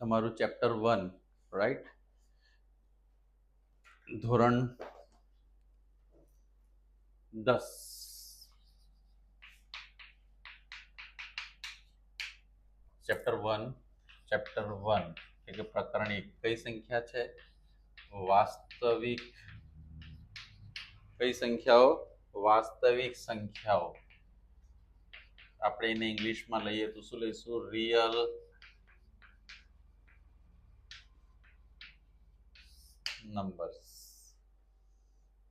તમારું chapter one right ધોરણ દસ. Chapter one chapter one. એટલે કે પ્રકરણ એક. કઈ સંખ્યા છે? વાસ્તવિક. કઈ સંખ્યાઓ? વાસ્તવિક સંખ્યાઓ. આપણે એને ઇંગ્લિશમાં લઈએ તો શું લઈશું? Real numbers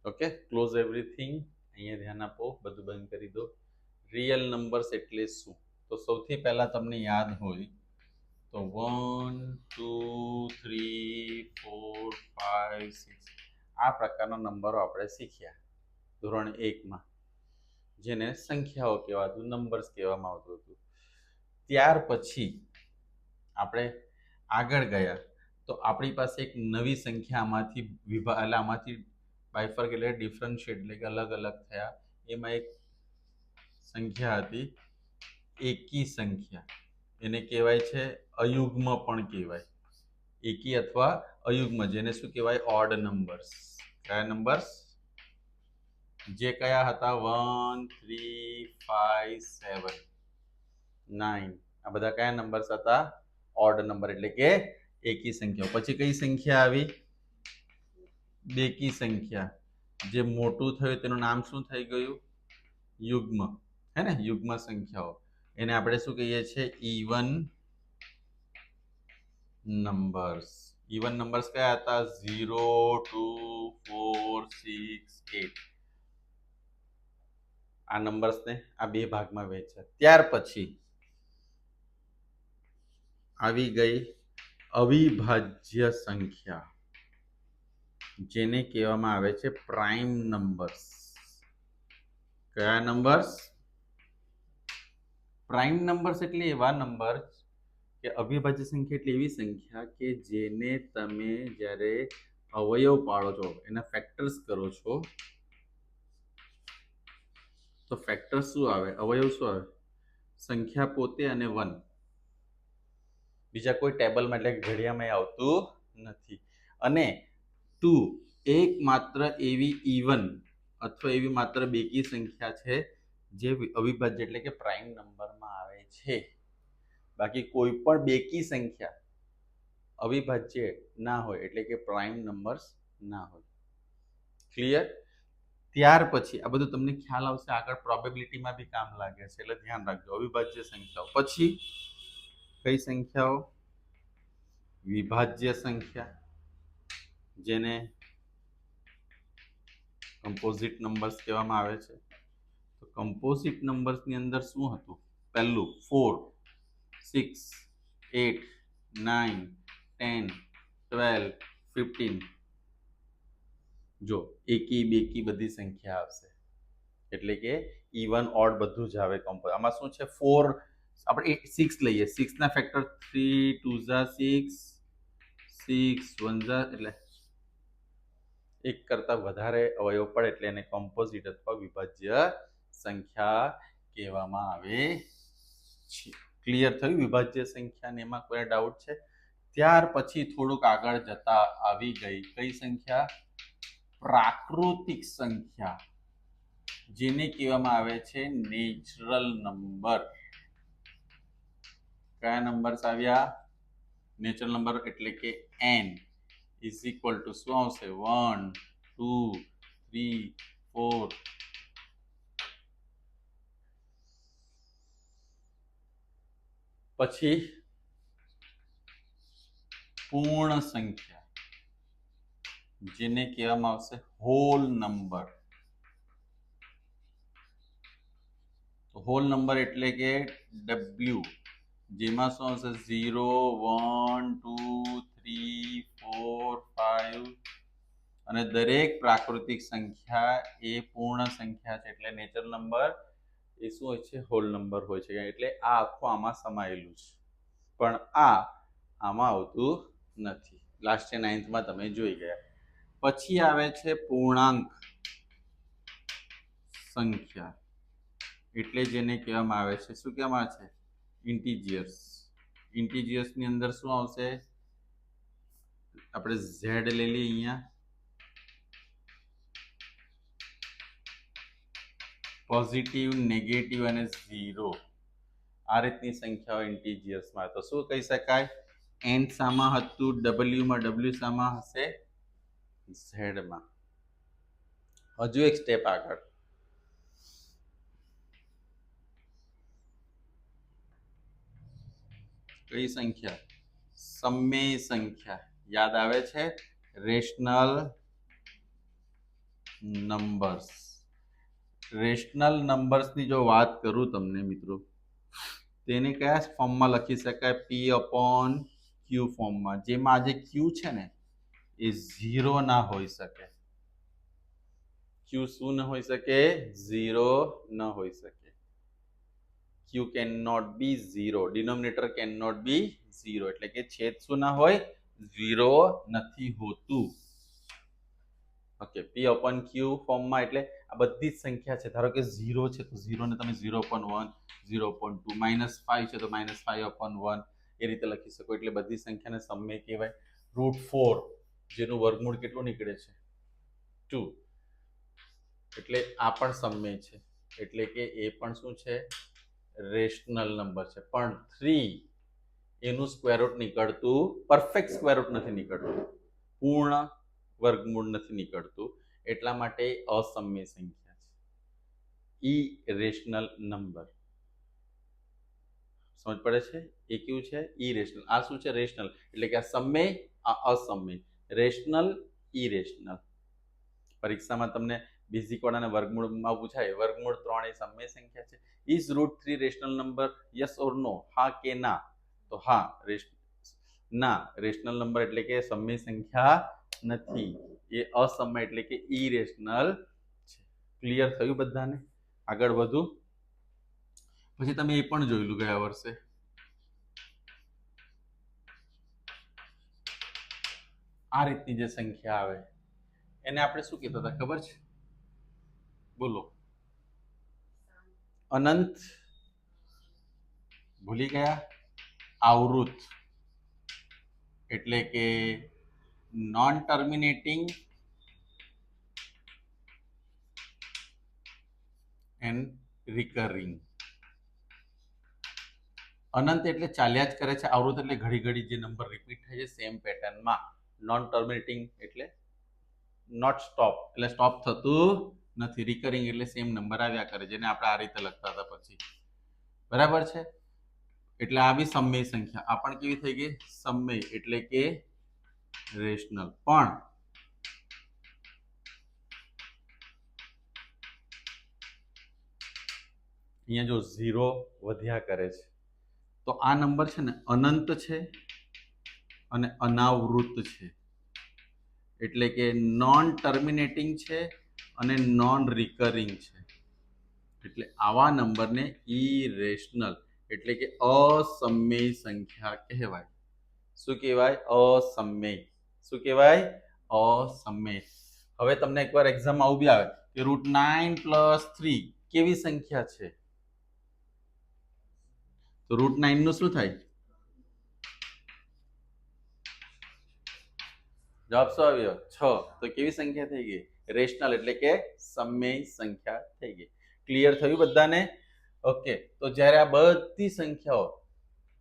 okay close everything અહીંયા ધ્યાન આપો, બધું બંધ કરી દો. રિયલ નંબર્સ એટલે શું? તો સૌથી પહેલાં તમને યાદ હોય તો one two three four five six આ પ્રકારના નંબરો આપણે શીખ્યા ધોરણ એકમાં, જેને સંખ્યાઓ કહેવાતું નંબર્સ કહેવામાં આવતું હતું. ત્યાર પછી આપણે આગળ ગયા. તો આપણી પાસે એક નવી સંખ્યા આમાંથી વિભા એટલે આમાંથી બાયફર્ક એટલે ડિફરન્શિયેટ એટલે કે અલગ અલગ થયા. એમાં એક સંખ્યા હતી એકી સંખ્યા. એને કહેવાય છે અયુગ્મ પણ કહેવાય. એકી અથવા અયુગ્મ, જેને શું કહેવાય? ઓડ નંબર્સ કયા નંબર્સ જે કયા હતા? One three five seven nine આ બધા કયા નંબર્સ હતા? ઓડ નંબર એટલે કે એકી સંખ્યાઓ પછી કઈ સંખ્યા આવી? બેકી સંખ્યા. જે મોટું થયું તેનું નામ શું થઈ ગયું? યુગ્મ. હે ને? યુગ્મ સંખ્યાઓ. એને આપણે શું કહીએ છીએ? Even numbers. ઇવન નંબર્સ કયા હતા? Zero, two, four, six, eight. આ નંબર્સને આ બે ભાગમાં વહેંચ્યા. ત્યાર પછી આવી ગઈ અવિભાજ્ય સંખ્યા, જેને કહેવામાં આવે છે પ્રાઇમ નંબર્સ કયા નંબર્સ પ્રાઇમ નંબર્સ એટલે એવા નંબર કે અવિભાજ્ય સંખ્યા એટલે એવી સંખ્યા કે જેને તમે જ્યારે અવયવ પાડો છો, એના ફેક્ટર્સ કરો છો, તો ફેક્ટર્સ શું આવે? અવયવ શું આવે? સંખ્યા પોતે અને વન. બીજા કોઈ ટેબલમાં એટલે ઘડિયામાં આવતું નથી. અને ટુ, એક માત્ર એવી ઇવન અથવા એવી માત્ર બેકી સંખ્યા છે જે અવિભાજ્ય એટલે કે પ્રાઇમ નંબરમાં આવે છે. બાકી કોઈ પણ બેકી સંખ્યા અવિભાજ્ય ના હોય એટલે કે પ્રાઇમ નંબર્સ ના હોય. ક્લિયર ત્યાર પછી, આ બધું તમને ખ્યાલ આવશે, આગળ પ્રોબેબિલિટીમાં બી કામ લાગે છે, એટલે ધ્યાન રાખજો, અવિભાજ્ય સંખ્યાઓ. પછી કઈ સંખ્યાઓ? વિભાજ્ય સંખ્યા, જેને કમ્પોઝિટ નંબર્સ કહેવામાં આવે છે. તો કમ્પોઝિટ નંબર્સની અંદર શું હતું? પહેલું four six eight nine ten twelve fifteen જો, એકી, બેકી બધી સંખ્યા આવશે. એટલે કે ઇવન ઓડ બધું જ આવે કમ્પો આમાં શું છે? ફોર આપણે સિક્સ લઈએ. સિક્સના ફેક્ટર થ્રી ટુ ઝા સિક્સ સિક્સ વન ઝા એટલે એક કરતાં વધારે અવયવ પડે એટલે એને કમ્પોઝિટ અથવા વિભાજ્ય સંખ્યા કહેવામાં આવે છે. ક્લિયર થયું? વિભાજ્ય સંખ્યા ને એમાં કોઈ ડાઉટ છે? ત્યાર પછી થોડુંક આગળ જતા આવી ગઈ. કઈ સંખ્યા? પ્રાકૃતિક સંખ્યા. જેને કહેવામાં આવે છે નેચરલ નંબર કયા નંબર્સ આવ્યા નેચરલ નંબર એટલે કે એન ઇઝ ઇક્વલ ટુ શું આવશે? વન ટુ થ્રી ફોર પછી પૂર્ણ સંખ્યા, જેને કહેવામાં આવશે હોલ નંબર હોલ નંબર એટલે કે ડબલ્યુ જેમાં શું આવશે? Zero, one, two, three, four, five. અને દરેક પ્રાકૃતિક સંખ્યા એ પૂર્ણ સંખ્યા છે. એટલે નેચરલ નંબર એ શું હોય છે? હોલ નંબર હોય છે. એટલે આ આખું આમાં સમાયેલું છે. પણ આ આમાં આવતું નથી. લાસ્ટ નાઇન્થમાં તમે જોઈ ગયા. પછી આવે છે પૂર્ણાંક સંખ્યા. એટલે જેને કહેવામાં આવે છે. શું કહેવામાં આવે છે? ઇન્ટીજિયર્સ ઇન્ટીજીયસની અંદર શું આવશે? આપણે ઝેડ લઈ લઈએ અહીંયા. પોઝિટિવ નેગેટિવ અને ઝીરો આ રીતની સંખ્યાઓ ઇન્ટીજીયસમાં તો શું કહી શકાય? એન સામાં હતું ડબલ્યુમાં ડબલ્યુ સામાં હશે? ઝેડમાં હજુ એક સ્ટેપ આગળ. કઈ સંખ્યા સમય સંખ્યા. યાદ આવે છે? Rational numbers. રેશનલ નંબર્સની જો વાત કરું તમને મિત્રો, તેને કયા ફોર્મમાં લખી શકાય? પી અપોન ક્યુ ફોર્મમાં. જેમાં આજે ક્યુ છે ને, એ ઝીરો ના હોઈ શકે. ક્યુ શું ન હોઈ શકે? ઝીરો ન હોઈ શકે. Q can not be zero denominator can not be zero એટલે કે છેદ શું ના હોય? ઝીરો નથી હોતું. ઓકે પી અપન ક્યુ ફોર્મમાં એટલે આ બધી જ સંખ્યા છે. ધારો કે ઝીરો છે, તો ઝીરોને તમે zero point one zero point two minus five છે, તો માઇનસ ફાઈવ અપન વન એ રીતે લખી શકો. એટલે બધી સંખ્યાને સમય કહેવાય. રૂટ ફોર જેનું વર્ગમૂળ કેટલું નીકળે છે? ટુ એટલે આ પણ સમય છે. એટલે કે એ પણ શું છે? રેશનલ નંબર છે. પણ થ્રી એનું સ્ક્વેરરૂટ નીકળતું પરફેક્ટ સ્ક્વેરરૂટ નથી નીકળતું. પૂર્ણ વર્ગમૂળ નથી નીકળતું. એટલા માટે અસમ્ય સંખ્યા છે. ઈ રેશનલ નંબર સમજ પડે છે? એ કેવું છે? ઈ રેશનલ આ શું છે? રેશનલ એટલે કે આ સમય, આ અસમય. રેશનલ ઈ રેશનલ પરીક્ષામાં તમને બેઝિક વાળાને વર્ગમૂળમાં પૂછાય વર્ગમૂળ ત્રણ એ સમય સંખ્યા છે. Is root three rational number yes or no હા કે ના? તો હા ના રેશનલ નંબર એટલે કે સમય સંખ્યા નથી. એ અસમય એટલે કે ઇરેશનલ છે. ક્લિયર થયું બધાને? આગળ વધુ. પછી તમે એ પણ જોયેલું ગયા વર્ષે. આ રીતની જે સંખ્યા આવે. એને આપણે શું કહેતા હતા ખબર છે? બોલો. અનંત. ભૂલી ગયા. આવૃત. એટલે કે નોન ટર્મિનેટિંગ એન્ડ રિકરિંગ અનંત એટલે ચાલ્યા જ કરે છે. આવૃત એટલે ઘડી ઘડી જે નંબર રિપીટ થાય છે સેમ પેટર્નમાં નોન ટર્મિનેટિંગ એટલે નોટ સ્ટોપ એટલે સ્ટોપ થતું નથી. રિકરિંગ એટલે સેમ નંબર આવ્યા કરે, જેને આપણે આ રીતે લખતા હતા પછી. બરાબર છે? એટલે આ બી સમય સંખ્યા. આ પણ કેવી થઈ ગઈ? સમય એટલે કે રેશનલ પણ અહીંયા જો ઝીરો વધ્યા કરે છે, તો આ નંબર છે ને અનંત છે અને અનાવૃત છે. એટલે કે નોન ટર્મિનેટિંગ છે અને નોન રિકરિંગ છે. એટલે આવા નંબરને ઇરેશનલ એટલે કે અસમય સંખ્યા કહેવાય. શું કહેવાય? અસમય. શું કહેવાય? અસમય. હવે તમને એકવાર એક્ઝામ આવું બી આવે કે રૂટ નાઇન પ્લસ થ્રી કેવી સંખ્યા છે? તો રૂટ નાઇનનું શું થાય? જવાબ શું આવ્યો? છ. તો કેવી સંખ્યા થઈ ગઈ? રેશનલ એટલે કે સમય સંખ્યા થઈ ગઈ. ક્લિયર થયું બધાને? ઓકે તો જ્યારે આ બધી સંખ્યાઓ,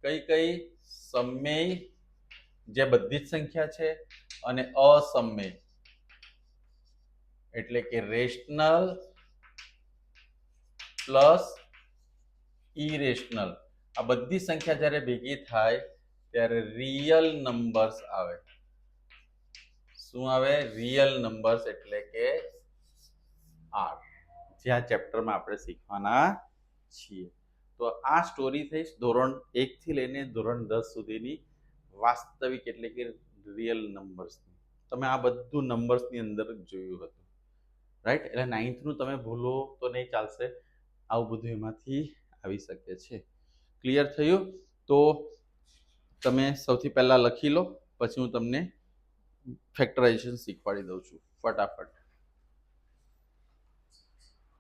કઈ કઈ? સમય, જે બધી જ સંખ્યા છે, અને અસમય. એટલે કે રેશનલ પ્લસ ઇરેશનલ આ બધી સંખ્યા જ્યારે ભેગી થાય, ત્યારે રિયલ નંબર્સ આવે. શું આવે? રિયલ નંબર્સ એટલે કે આર જે આ ચેપ્ટરમાં આપણે શીખવાના છીએ. તો આ સ્ટોરી થઈ ધોરણ એકથી લઈને ધોરણ દસ સુધીની વાસ્તવિક એટલે કે રિયલ નંબર્સની તમે આ બધું નંબર્સની અંદર જોયું હતું. રાઈટ એટલે નાઇન્થનું તમે ભૂલો તો નહીં ચાલશે. આવું બધું એમાંથી આવી શકે છે. ક્લિયર થયું? તો તમે સૌથી પહેલાં લખી લો, પછી હું તમને ફેક્ટરાઇઝેશન શીખવાડી દઉં છું ફટાફટ.